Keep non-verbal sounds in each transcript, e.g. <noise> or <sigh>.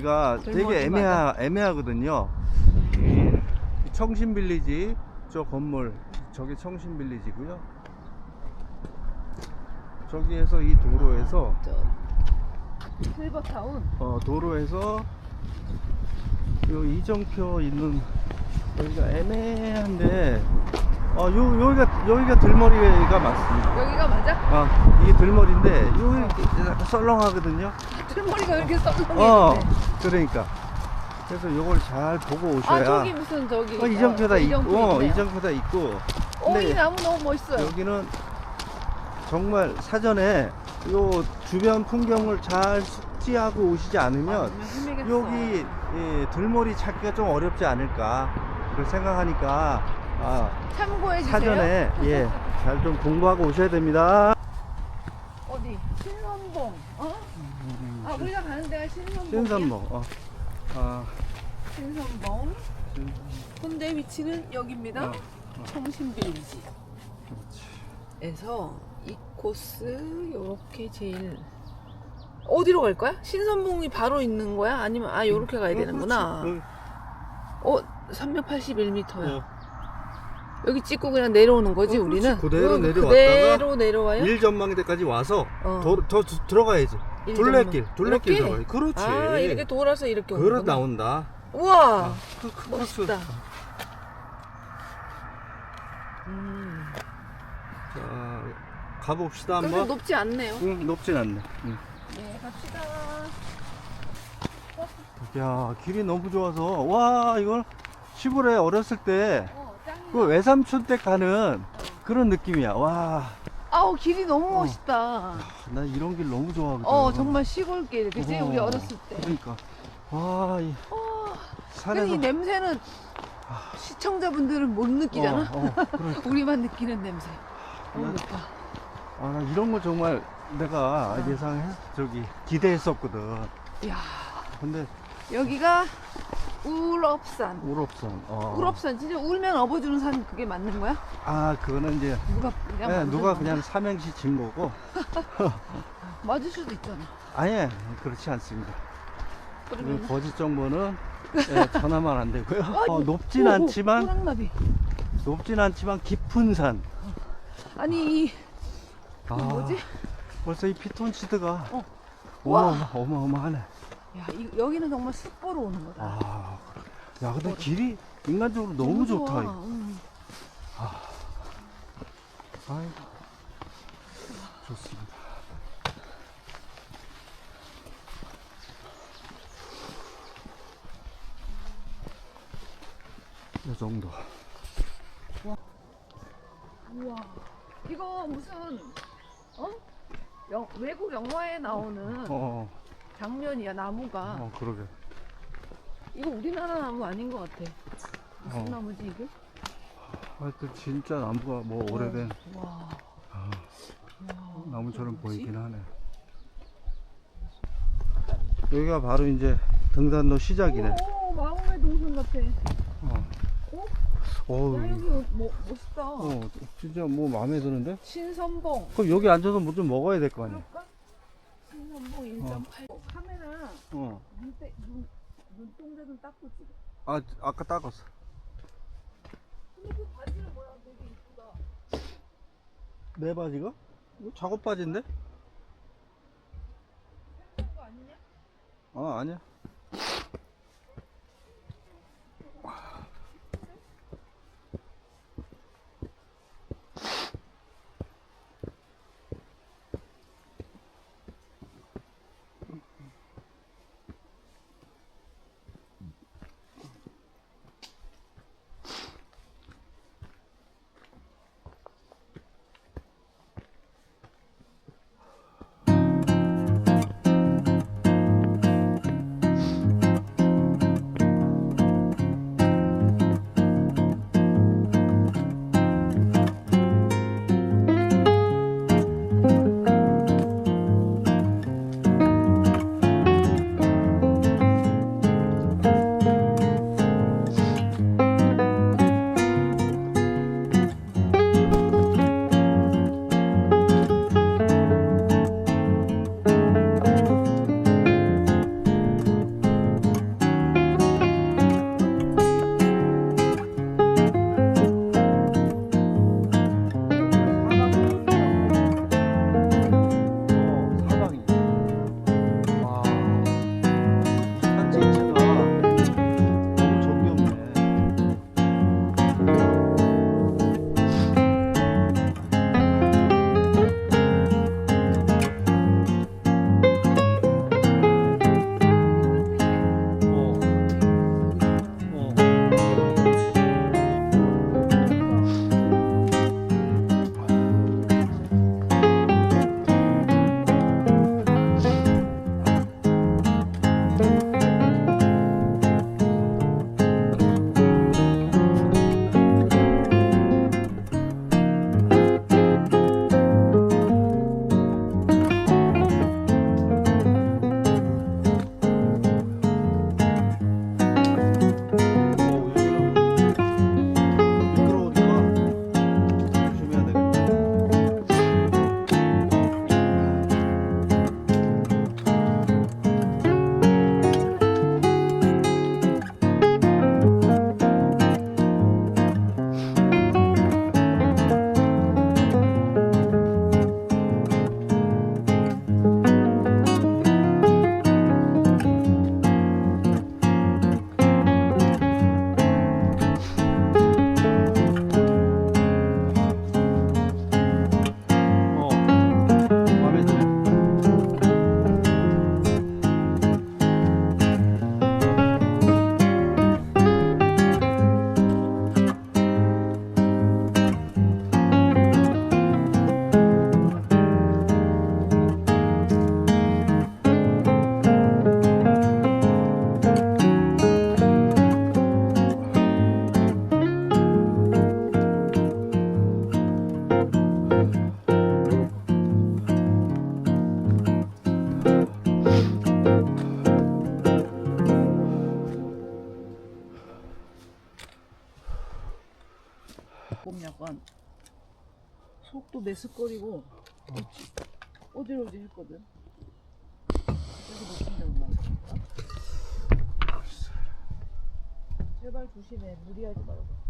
들머리 되게 애매하, 애매하거든요. 이 청신빌리지 저 건물 저게 청신빌리지고요. 저기에서 이 도로에서 저 실버타운. 어, 도로에서 요 이정표 있는 여기가 애매한데 어, 요 여기가 여기가 들머리가 맞습니다. 여기가 맞아? 아 이게 들머리인데 여기 썰렁하거든요. 틀머리가 이렇게 썰렁해. 어. 그러니까 그래서 요걸 잘 보고 오셔야 아 저기 무슨 저기. 어, 이정표다 어, 있고 어. 이정표다 있고 어, 이 근데 나무 너무 멋있어요. 여기는 정말 사전에 요 주변 풍경을 잘 숙지하고 오시지 않으면 아. 여기 예, 들머리 찾기가 좀 어렵지 않을까 그걸 생각하니까 아, 참고해 주세요. 사전에 예, 잘 좀 공부하고 오셔야 됩니다. 신선봉. 어? 아 우리가 가는 데가 신선봉. 신선모. 어. 아, 신선봉. 신- 근데 위치는 여기입니다. 어, 청신빌리지. 그렇지. 에서 이 코스 요렇게 제일 어디로 갈 거야? 신선봉이 바로 있는 거야? 아니면 아 요렇게 가야 되는구나. 어 381m야. 어, 여기 찍고 그냥 내려오는 거지 어. 우리는. 그대로 어, 내려왔다가 그대로 내려와요? 일 전망대까지 와서 어. 더, 더 두- 들어가야지. 일 둘레길, 전망. 둘레길 이렇게? 들어가야지. 그렇지. 아 이렇게 돌아서 이렇게 그러 오는구나. 나온다. 우와 그, 그 코스. 멋있다. 음. 자, 가봅시다 한번. 높지 않네요. 응, 높진 않네. 응. 네 갑시다. 야, 길이 너무 좋아서 와 이걸 시골에 어렸을 때 어. 그 외삼촌 댁 가는 그런 느낌이야. 와, 아우 길이 너무 어. 멋있다. 나 이런 길 너무 좋아하거든. 어 정말 시골길 그지 어, 우리 어렸을 때. 그러니까 와, 이 어, 산에서 근데 이 냄새는 시청자분들은 못 느끼잖아. 어, 어, 그러니까. <laughs> 우리만 느끼는 냄새. 너무 나- 좋다. 아, 나 이런 거 정말 내가 어. 예상해 저기 기대했었거든. 야 근데 여기가 울업산. 울업산. 어. 울업산 진짜 울면 업어주는 산 그게 맞는 거야? 아, 그거는 이제 누가 그냥 네, 만든 누가? 그냥 삼행시 진 거고. <laughs> 맞을 수도 있잖아. 아예 그렇지 않습니다. 그 그러면 거짓 정보는 예, <laughs> 전하면 안 되고요. 어, 높진 오, 오, 않지만 호랑나비. 높진 않지만 깊은 산. 아니 이 아, 뭐지? 벌써 이 피톤치드가 어. 어마어마 어마어마하네. 야 이, 여기는 정말 숲 보러 오는 거다. 아, 야 근데 길이 인간적으로 너무, 좋다. 좋아. 이거. 응. 아이고, 좋습니다. 이 정도. 우와 이거 무슨 어? 영, 외국 영화에 나오는 어, 장면이야 나무가 어, 그러게. 이거 우리나라 나무 아닌 것 같아 무슨 어. 나무지 이게? 하여튼 진짜 나무가 뭐 오래된 와 아, 와, 나무처럼 뭐지? 보이긴 하네. 여기가 바로 이제 등산로 시작이네. 오, 오 마음의 동선 같아 어. 어? 야 여기 뭐, 멋있다 어, 진짜 뭐 마음에 드는데? 신선봉 그럼 여기 앉아서 뭐 좀 먹어야 될 거 아니야? 그럴까? 신선봉 1.8 어. 카메라 어. 눈대, 눈, 눈동자 좀 닦고 찍어 아, 아까 닦았어. 근데 그 바지는 뭐야 되게 이쁘다 내 바지가? 이거 작업 바지인데? 거 아니냐? 아, 아니야. 속도 메스거리고 어지러지 했거든. 그래서 높은 데로 올라갈까? 제발 조심해. 무리하지 말고.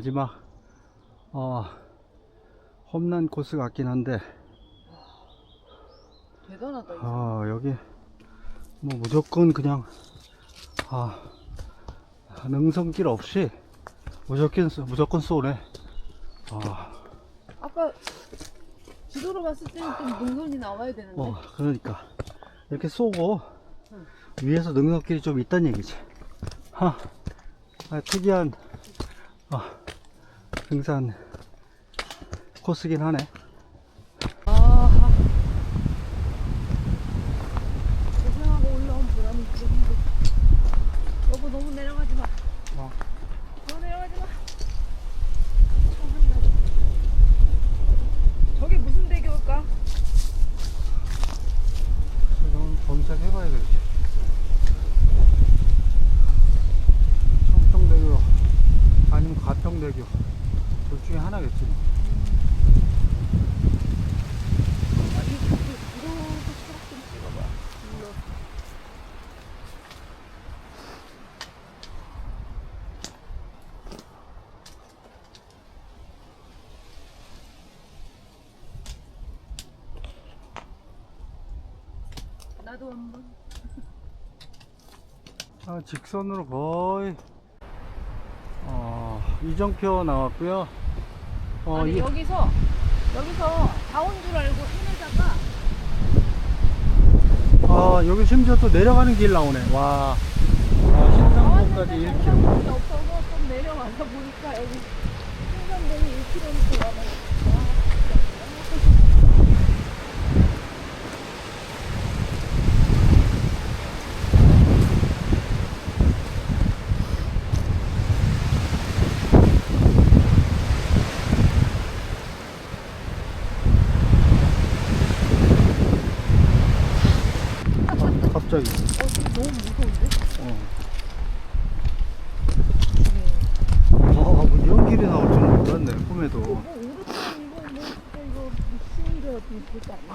마지막 어, 험난 코스 같긴 한데 대단하다. 이거. 아 여기 뭐 무조건 그냥 아 능선길 없이 무조건 쏘- 무조건 쏘네 아 아까 지도로 봤을 때는 좀 능선이 나와야 되는데. 어, 그러니까 이렇게 쏘고 응. 위에서 능선길이 좀 있단 얘기지. 하, 아, 특이한 아, 등산 코스긴 하네. 아하. 고생하고 올라온 보람이 있겠는데. 여보 너무 내려가지 마. 어. 너무 내려가지 마. 저게 무슨 대교일까? 그럼 검색해봐야겠지. 청평대교 아니면 가평대교 둘 중에 하나겠지. 뭐. 나도 한번. 아, 직선으로 거의 어, 이정표 나왔고요. 어, 아니 이- 여기서 여기서 다 온 줄 알고 헤매다가 아, 여기 심지어 또 내려가는 길 나오네. 와. 아, 신상봉까지 1km. 상관이 없어서 좀 내려와서 보니까 여기 신선동이 1km 남아있어. 아, 갑자기. 어, 지금 너무 무서운데? 어. 네. 아, 뭐 이런 길이 나올 줄은 몰랐네, 꿈에도. 뭐 오르막 이거 뭐 진짜 이거 미친 줄 어떻게 되지 않나? 내가 저기 잡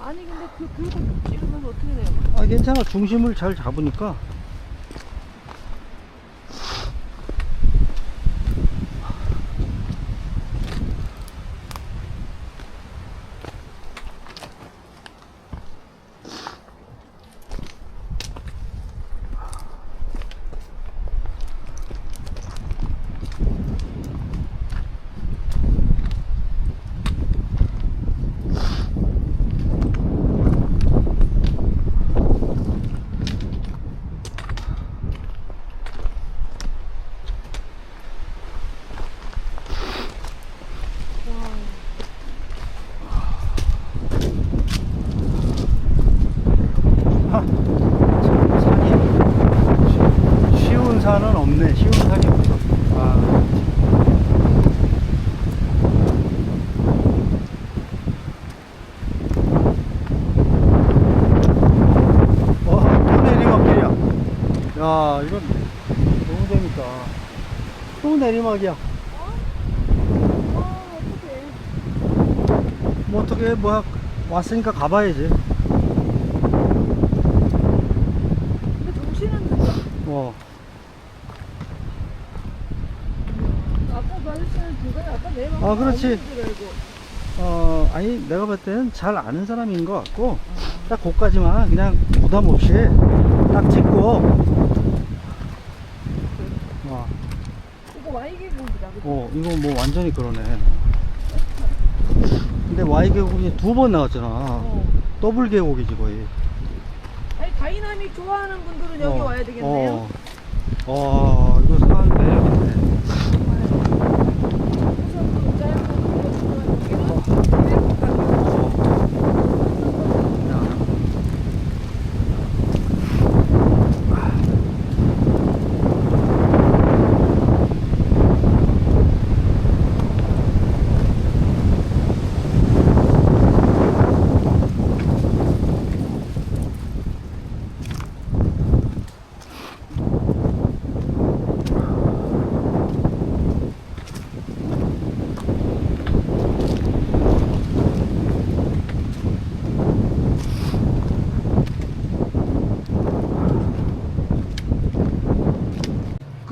아니 근데 그 그거 찍으면 어떻게 돼요? 아 괜찮아 중심을 잘 잡으니까 참 산이 쉬- 쉬운 산은 없네 쉬운 산이 없어 아. 어, 또 내리막길이야 야 이건 너무 재밌다 또 내리막이야. 뭐 어떻게 해, 뭐야. 왔으니까 가봐야지. 근데 정신은 진짜 어. 아까 그 아저씨는 중간에 아까 내가 아, 그렇지. 알고. 어, 아니, 내가 봤을 때는 잘 아는 사람인 것 같고, 딱 거기까지만 그냥 부담 없이 딱 찍고, 어, 이거 와이 계곡이다. 그치? 어, 이거 뭐 완전히 그러네. 근데 Y 계곡이 두 번 나왔잖아. 어. 더블 계곡이지, 거의. 아니 다이나믹 좋아하는 분들은 여기 어, 와야 되겠네요. 어, 어, 이거 산 매력인데. 우선 그 짧은 거 중간 여기는 계곡 가격. 야.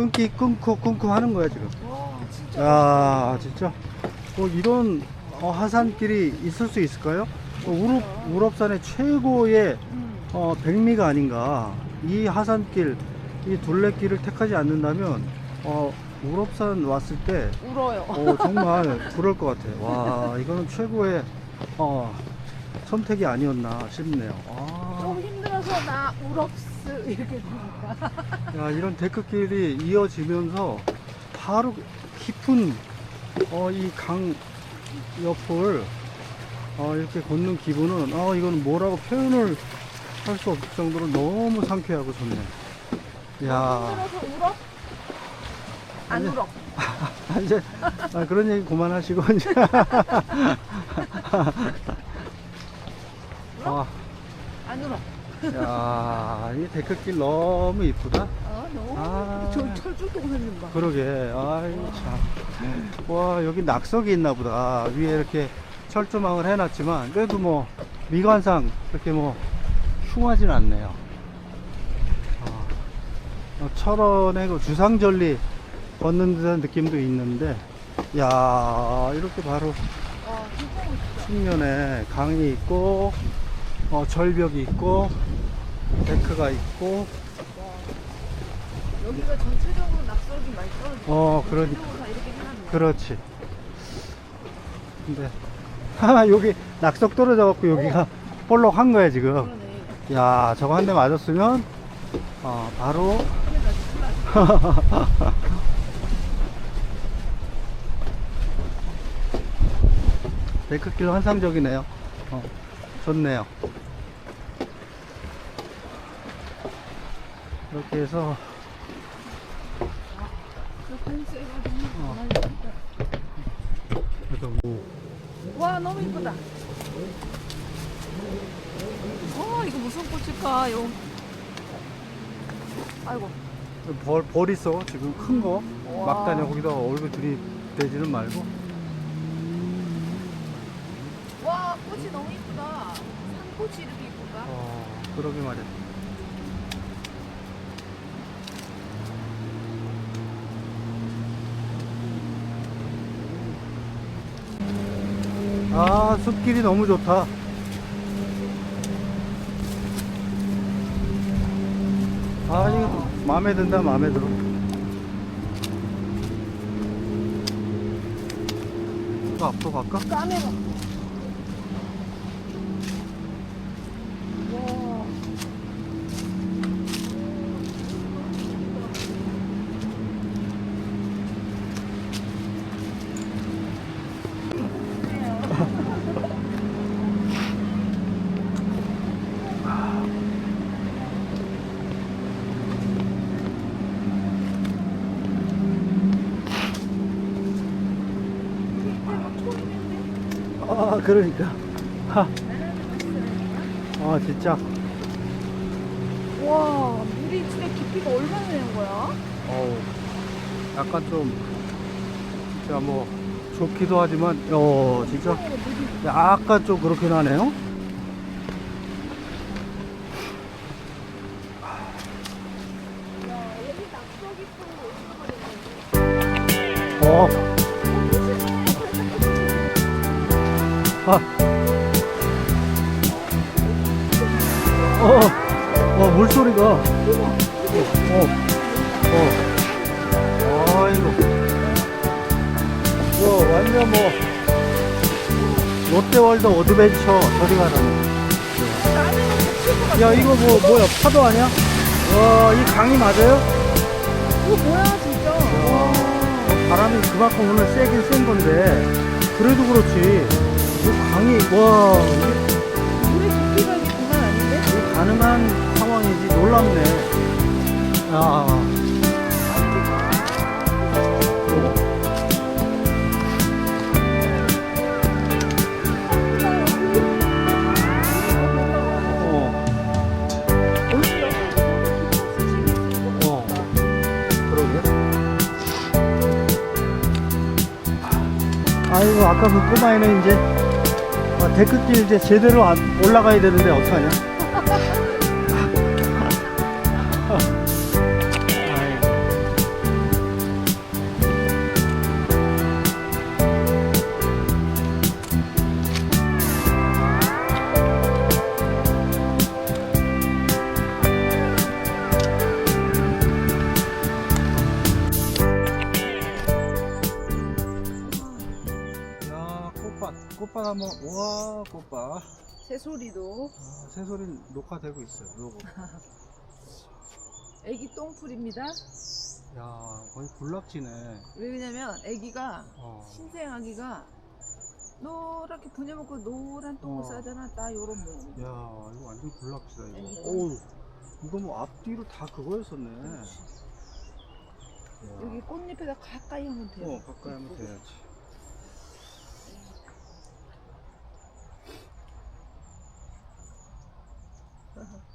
끊기 끊고 끊고 하는 거야 지금. 와 진짜. 야 진짜 뭐 이런 어, 하산길이 있을 수 있을까요? 어, 우럽 우럽산의 최고의 음. 어, 백미가 아닌가. 이 하산길, 이 둘레길을 택하지 않는다면 어, 우럽산 왔을 때 울어요. 어, 정말 그럴 것 같아. 와 이거는 최고의 어, 선택이 아니었나 싶네요. 아, 좀 힘들어서 나 울었 스 이렇게 되니까. <laughs> 야 이런 데크길이 이어지면서 바로 깊은 어, 이 강 옆을 어, 이렇게 걷는 기분은 어, 이거는 뭐라고 표현을 할 수 없을 정도로 너무 상쾌하고 좋네. 야 힘들어서 울어? 안 아니. 울어. 아, <laughs> 이제 아, 그런 얘기 그만하시고 이제 <laughs> 아, 안 울어. 야, 이 데크길 너무 이쁘다. 아 너무. 아. 저 철쭉도 생긴 봐. 그러게. 아이고 참. 와 여기 낙석이 있나 보다. 위에 이렇게 철조망을 해놨지만 그래도 뭐 미관상 그렇게 뭐 흉하진 않네요. 어, 어, 철원의 그 주상절리 걷는 듯한 느낌도 있는데, 야 이렇게 바로 와 진짜 멋있다. 측면에 강이 있고, 어, 절벽이 있고, 데크가 있고, 여기가 전체적으로 낙석이 많이 떨어져. 어, 그러니- 전체적으로 다 이렇게 해놨네. 그렇지. 근데 하 여기 낙석 떨어져 갖고 여기가 볼록한 거야 지금. 그러네. 야 저거 한 대 맞았으면 어, 바로 <laughs> 데크길 환상적이네요. 어, 좋네요. 이렇게 해서. 어. 그래서 뭐 와 너무 이쁘다. 어 이거 무슨 꽃일까? 요 아이고. 벌, 벌 있어 지금 큰 거. 와. 막 다녀 거기다 얼굴 들이대지는 말고. 와 꽃이 너무 이쁘다. 산꽃이 이렇게 이쁜가? 어, 그러게 말이야. 아, 숲길이 너무 좋다. 아, 이거 마음에 든다, 마음에 들어. 이거 앞으로 갈까? 까매라. 와. 아, 그러니까. 하. 아, 진짜. 와 물이 진짜 깊이가 얼마나 되는 거야? 어우, 약간 좀, 진짜 뭐, 좋기도 하지만, 어, 진짜, 약간 좀 그렇긴 하네요. 어, 어, 어. 아이고. 뭐, 완전 뭐, 롯데월드 어드벤처 저리 가라네. 야, 이거 뭐, 뭐야, 파도 아니야? 와, 이 강이 맞아요? 이거 뭐야 진짜? 와. 바람이 그만큼 오늘 세긴 센 건데, 그래도 그렇지. 이 강이, 와, 이게 물의 깊이가 이게 아닌데? 가능한 상황이지 놀랍네. 아, 어, 어, 그러게. 아이고 아까 그 꼬마애는 이제 아, 데크길 이제 제대로 안- 올라가야 되는데 어떡하냐? 꽃밭 꽃밭 한번 와 꽃밭 새소리도 아, 새소리 녹화되고 있어요 요거 <laughs> 애기 똥풀입니다. 야 거의 군락지네 왜냐면 애기가 어. 신생 아기가 노랗게 분여먹고 노란 똥을 어. 싸잖아. 나 요런 모. 야 이거 완전 군락지다 이거. 어우 이거 뭐 앞뒤로 다 그거였었네 야. 여기 꽃잎에다 가까이 하면 돼요. 어 가까이 하면 돼야지 Uh-huh.